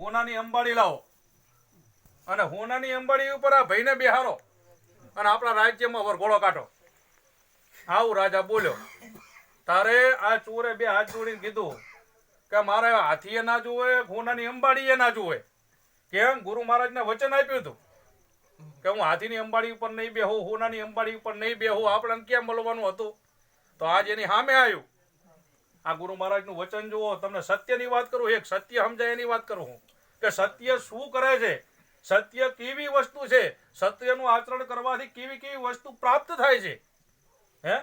હોનાની અંબાડી લાવો. અને હોનાની અંબાડી ઉપર આ ભાઈને બેહારો. અને આપણા રાજ્યમાં વરઘોડો કાઢો. આવું રાજા બોલ્યો. તારે આ ચોરે બે હાથ જોડીને કીધું કે મારે હાથીએ ના જોવે હોનાની અંબાડીએ ના જોવે કેમ? ગુરુ મહારાજને વચન આપ્યું હતું કે હું હાથીની અંબાડી ઉપર નહીં બેહું, હોનાની અંબાડી ઉપર નહીં બેહું. આપણને કેમ મળવાનું હતું? તો આજ એની સામે આવ્યું. આ ગુરુ મહારાજનું વચન જુઓ, તમને સત્યની વાત કરું, એક સત્ય સમજાય એની વાત કરું હું. કે સત્ય શું કરે છે? સત્ય કેવી વસ્તુ છે? સત્યનું આચરણ કરવાથી કેવી કેવી વસ્તુ પ્રાપ્ત થાય છે? હે?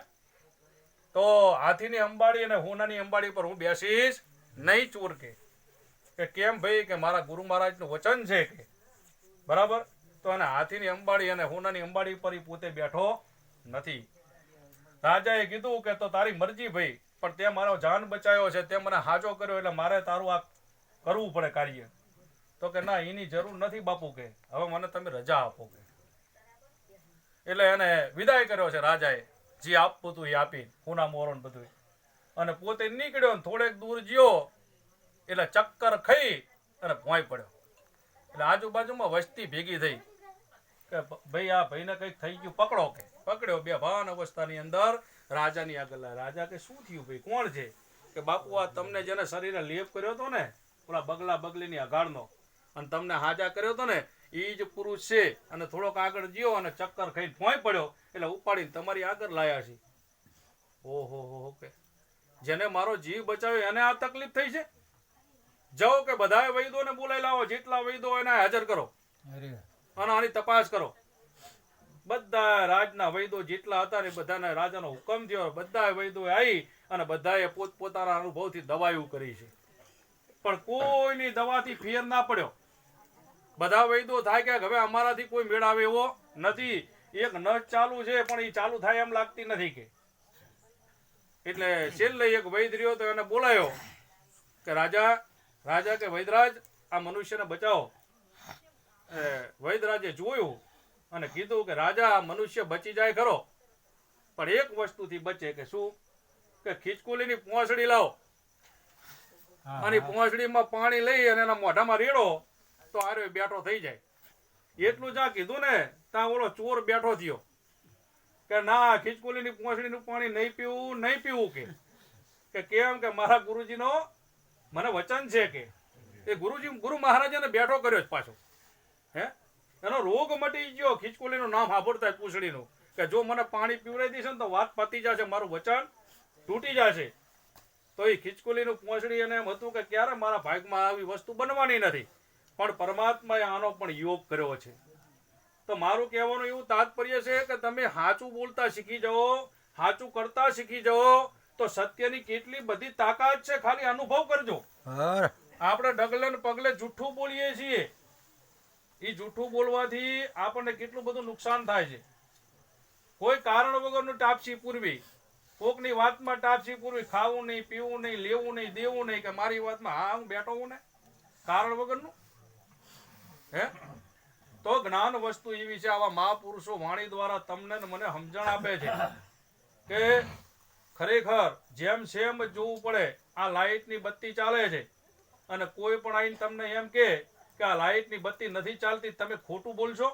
તો હાથીની અંબાડી અને હોનાની અંબાડી પર હું બેસીશ, નહીં ચોર કે કેમ ભાઈ? કે મારા ગુરુ મહારાજનું વચન છે કે? બરાબર? તો અને હાથીની અંબાડી અને હોનાની અંબાડી પર પોતે બેઠો નથી. રાજાએ કીધું કે તો તારી મરજી ભાઈ પણ તે મારો જાન બચાવ્યો છે, તે મને હાજો કર્યો એટલે મારે તારું આ કરવું પડે કાર્ય. તો કે ના, એની જરૂર નથી બાપુ કે. હવે મને તમે રજા આપો કે. એટલે એને વિદાય કર્યો છે રાજાએ. જે આપવું હતું એ આપી, ખૂના મોરણ બધું અને પોતે નીકળ્યો ને થોડેક દૂર ગયો. એટલે ચક્કર ખાઈ અને ભોંય પડ્યો. એટલે આજુબાજુમાં વસ્તી ભેગી થઈ. કે ભાઈ, આ ભાઈને કંઈક થઈ ગયું, પકડો કે. પકડ્યો, બે ભાન અવસ્થાની અંદર રાજાની આગળ. રાજા કે શું થયું ભાઈ? કોણ છે? કે બાપુ આ તમને જેને શરીરે લેપ કર્યો હતો ને પેલા બગલા બગલીની અઘાડનો અને તમને હાજા કર્યો હતો ને એ જ પુરુષ છે. અને થોડોક આગળ ગયો અને ચક્કર ખાઈને ભોંય પડ્યો. એટલે ઉપાડીને તમારી આગળ લાયા છે. ઓહો હો ઓકે જેને મારો જીવ બચાવ્યો એને આ તકલીફ થઈ છે? જાઓ કે બધાએ વૈદોને બોલાવી લાવો. જેટલા વૈદો એને હાજર કરો. અને આની તપાસ કરો. બધા રાજના વૈદો જેટલા હતા ને બધાને રાજાનો હુકમ થયો. બધા વૈદો આવી અને બધાએ પોતપોતાના અનુભવથી દવાયું કરી છે. પણ કોઈની દવાથી ફેર ના પડ્યો. બધા વૈદો થાય કે હવે અમારાથી કોઈ મેળ આવે એવો નથી. એક નસ ચાલુ છે પણ એ ચાલુ થાય એમ લાગતી નથી કે. એટલે છેલ્લે એક વૈદ રહ્યો તો એને બોલાયો કે, રાજા રાજા કે વૈદરાજ, આ મનુષ્યને બચાવો. વૈદરાજે જોયું અને કીધું કે રાજા મનુષ્ય બચી જાય ખરો. પણ એક વસ્તુથી બચે કે શું? કે ખીચકુલીની પોંસડી લાવો. અને પોંસડીમાં પાણી લઈ અને એના મોઢામાં રેડો તો આરે બેઠો થઈ જાય. એટલું જ્યાં કીધું ને ત્યાં ઓલો ચોર બેઠો થયો. કે ના ખીચકુલીની પોંસડીનું પાણી નહીં પીવું નહીં પીવું કે. કે કેમ કે મારા ગુરુજીનો મને વચન છે કે એ ગુરુજી ગુરુ મહારાજાને બેઠો કર્યો જ પાછો. હે? એનો રોગ મટી ગયો ખીચકોલીનું નામ સાંભળતા પૂછડીનું કે જો મને પાણી પીવડાવી દેશે ને તો વાત પતી જશે મારું વચન તૂટી જશે. તો એ ખીચકોલીનું પૂંછડી એને એમ હતું કે ક્યારે મારા ભાગમાં આવી વસ્તુ બનવાની નથી. પણ પરમાત્માએ આનો પણ યોગ કર્યો છે. તો મારું કહેવાનું એવું તાત્પર્ય છે કે તમે સાચું બોલતા શીખી જાઓ સાચું કરતા શીખી જાઓ તો સત્યની કેટલી બધી તાકાત છે ખાલી અનુભવ કરજો. આપણે ડગલે પગલે જૂઠું બોલીએ છીએ. એ જૂઠું બોલવાથી આપણને કેટલું બધું નુકસાન થાય છે. કોઈ કારણ વગરનું ટાપસી પૂરવી, કોકની વાતમાં ટાપસી પૂરવી, ખાવું નહીં, પીવું નહીં, લેવું નહીં, દેવું નહીં, કે મારી વાતમાં હા, હું બેઠો હું ને? કારણ વગરનું? હે? તો જ્ઞાન વસ્તુ એવી છે, આવા મહાપુરુષો વાણી દ્વારા તમને મને સમજણ આપે છે કે ખરેખર જેમ સેમ જોવું પડે, આ લાઇટની બત્તી ચાલે છે. અને કોઈ પણ આવીને તમને એમ કે કે આ લાઇટની બત્તી નથી ચાલતી તમે ખોટું બોલશો?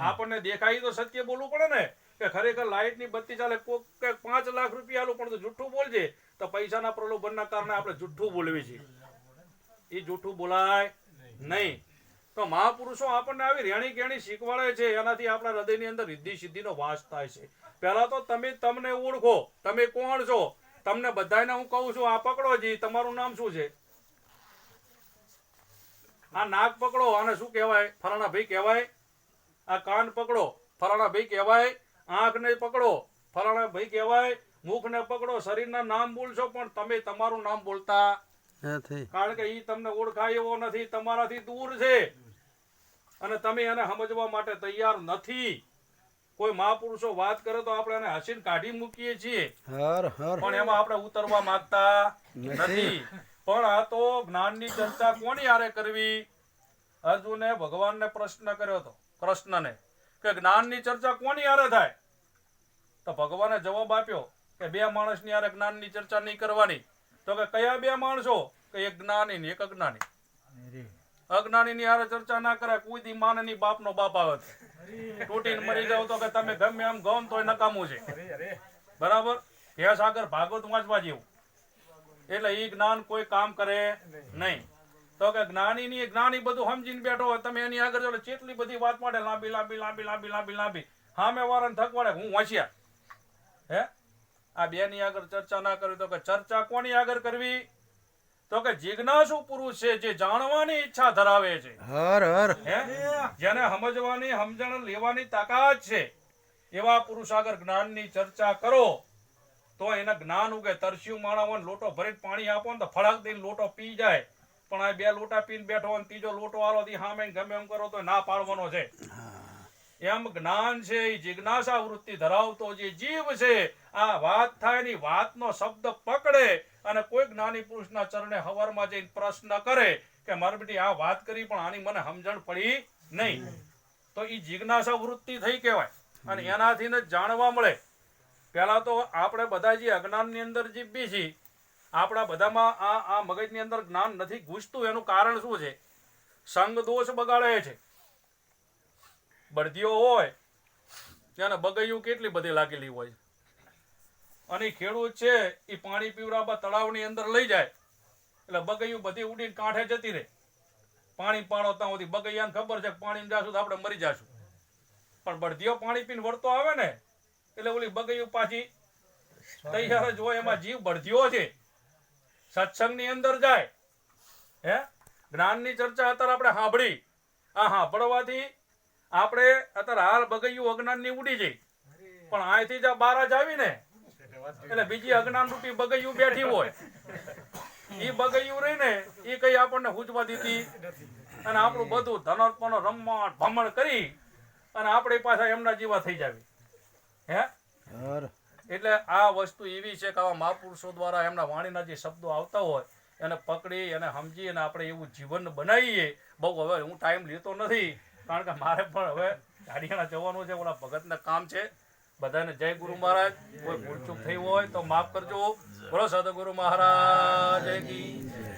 આપણને દેખાય તો સત્ય બોલવું પડે ને કે ખરેખર લાઇટની બત્તી ચાલે કોક કે પાંચ લાખ રૂપિયા આલું પણ તું જુઠ્ઠું બોલજે તો પૈસાના પ્રલોભનના કારણે આપણે જુઠ્ઠું બોલવી છીએ એ જુઠ્ઠું બોલાય નહીં. તો મહાપુરુષો આપણને આવી રેણી કેણી શીખવાડે છે એનાથી આપણા હૃદયની અંદર રિદ્ધિ સિદ્ધિનો વાસ થાય છે. પહેલા તો તમે તમને ઓળખો તમે કોણ છો? તમને બધાને હું કહું છું આ પકડો જી તમારું નામ શું છે? આ નાક પકડો આને શું કહેવાય? ફલાણા ભાઈ કહેવાય. આ કાન પકડો ફલાણા ભાઈ કહેવાય. આંખને પકડો ફલાણા ભાઈ કહેવાય. મુખને પકડો શરીરના નામ બોલશો પણ તમે તમારું નામ બોલતા કારણ કે એ તમને ઓળખાય એવો નથી તમારાથી દૂર છે. અને તમે એને સમજવા માટે તૈયાર નથી. કોઈ મહાપુરુષો વાત કરે તો આપણે એને હસીને કાઢી મૂકીએ છીએ. પણ એમાં આપણે ઉતરવા માંગતા નથી. પણ આ તો જ્ઞાનની ચર્ચા કોની હારે કરવી? અર્જુને ભગવાનને પ્રશ્ન કર્યો હતો કૃષ્ણને કે જ્ઞાનની ચર્ચા કોની હારે થાય? તો ભગવાને જવાબ આપ્યો કે બે માણસની હારે જ્ઞાનની ચર્ચા નહીં કરવાની. તો કે કયા બે માણસો? કે એક જ્ઞાની ને એક અજ્ઞાની. અજ્ઞાની ની હારે ચર્ચા ના કરાય કોઈ દી માને ની બાપ નો બાપ આવે તૂટીને મરી જાવ તો કે તમે ગમે એમ ગમ તોય નકામું છે. બરાબર? ભેંસ આગળ ભાગવત વાંચવા જેવું. એટલે એ જ્ઞાન કોઈ કામ કરે નહીં. તો કે જ્ઞાની ની જ્ઞાની બધું સમજીને બેઠો હોય તમે એની આગળ જો ચેટલી બધી વાત માટે લાંબી લાંબી લાંબી લાંબી લાંબી લાંબી. સામે વારણ થકવાડે હું વાંચ્યા હે? આ બે ની આગળ ચર્ચા ના કરવી તો કે ચર્ચા કોની આગળ કરવી? તો કે જિજ્ઞાસુ પુરુષ છે જે જાણવાની ઈચ્છા ધરાવે છે. હર હર. હે? જેને સમજવાની સમજણ લેવાની તાકાત છે. એવા પુરુષ આગળ જ્ઞાનની ચર્ચા કરો. તો એને જ્ઞાન ઉગે તરસ્યું માણા હોય લોટો ભરીને પાણી આપો ને તો ફળાક દઈને લોટો પી જાય. પણ આ બે લોટા પીને બેઠો ને ત્રીજો લોટો આલો તી સામે ગમે એમ કરો તો ના પાડવાનો છે. એમ જ્ઞાન છે એ જિજ્ઞાસા વૃત્તિ ધરાવતો જે જીવ છે આ વાત થાયની વાતનો શબ્દ પકડે અને કોઈ જ્ઞાની પુરુષના ચરણે હવારમાં જઈને પ્રશ્ન કરે કે મારી બેટી આ વાત કરી પણ આની મને સમજણ પડી નહીં. તો એ જિજ્ઞાસા વૃત્તિ થઈ કહેવાય. અને એનાથી જાણવા મળે. પહેલા તો આપણે બધા જે અજ્ઞાનની અંદર જીવી છીએ, આપણા બધામાં આ આ મગજની અંદર જ્ઞાન નથી ઘૂસતું, એનું કારણ શું છે? સંગ દોષ બગાડે છે. બળદીઓ હોય ત્યાં બગૈયું કેટલી બધી લાગેલી હોય અને ખેડૂત છે એ પાણી પીવડાવવા તળાવની અંદર લઈ જાય. એટલે બગૈયું બધી ઉડીને કાંઠે જતી રહે. પાણી પાડો ત્યાં સુધી બગૈયાને ખબર છે પાણી જાશું તો આપણે મરી જાશું. પણ બળદીઓ પાણી પીને વળતો આવે ને એટલે ઓલી બગયું પાછી તૈયાર જ હોય, એમાં જીવ બળધ્યો છે. સત્સંગની અંદર જાય. હે? જ્ઞાનની ચર્ચા અત્યારે આપણે સાંભળી. આ સાંભળવાથી આપણે અત્યારે હાલ બગયું અજ્ઞાનની ઉડી જઈ. પણ અહીંથી જ બાર જ આવી ને એટલે બીજી અજ્ઞાન રૂપી બગયું બેઠી હોય. એ બગયું રહી ને એ કઈ આપણને હુજવા દીધી અને આપણું બધું ધનોત્પનો રમણ ભમણ કરી અને આપણે પાછા એમના જીવા થઈ જાવી. હે? એટલે આ વસ્તુ એવી છે કે આવા મહાપુરુષો દ્વારા એમના વાણીના જે શબ્દો આવતા હોય એને પકડી એને સમજી અને આપણે એવું જીવન બનાવીએ. બહુ હવે હું ટાઈમ લેતો નથી કારણ કે મારે પણ હવે ગાડીયાણા જવાનું છે ઓલા ભગતના કામ છે. બધાને જય ગુરુ મહારાજ. કોઈ ભૂલચૂક થઈ હોય તો માફ કરજો. બોલો સદગુરુ મહારાજ કી. જય.